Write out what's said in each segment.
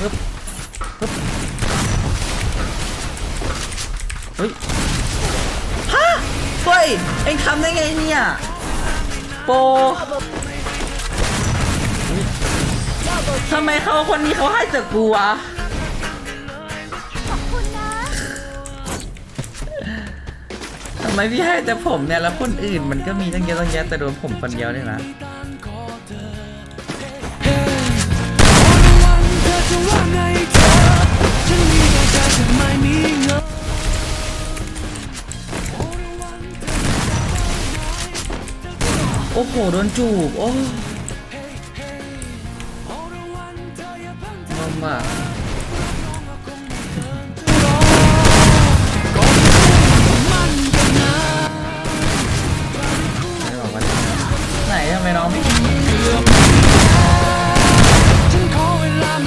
ฮึบฮึบเฮ้ยฮะเฮ้ยเอ็งทำได้ไงเนี่ยโปทำไมเขาคนนี้เขาให้จากกูวะทำไมพี่ให้แต่ผมเนี่ยแล้วคนอื่นมันก็มีตั้งเยอะตั้งแยะแต่โดนผมคนเดียวเนี่ยนะ โอ้โห โดนจูบ โอ้ลำบากไม่บอกว่าไหนทำไมน้องไม่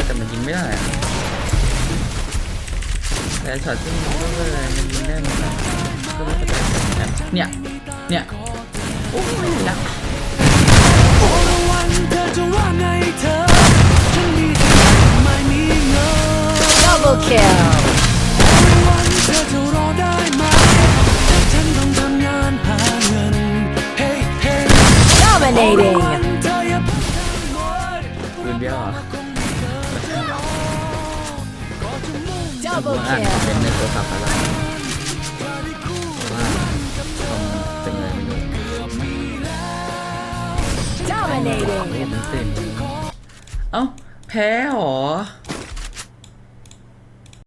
แต่มันยิงไม่ได้แต่ช็อตที่มันก็เลยมันยิงได้เหมือนกันก็ไม่เข้าใจเนกันเนี่ย เนี่ย โอ้ยละ Double kill. Dominating. ปืนเบี้ยวเหรอ Double อ่าน kill. เป็นในโทรศัพท์อะไรว่าต้องเป็นอะไรไม่รู้ Dominating. โอ้มันเต้นเอ้า แพ้เหรอ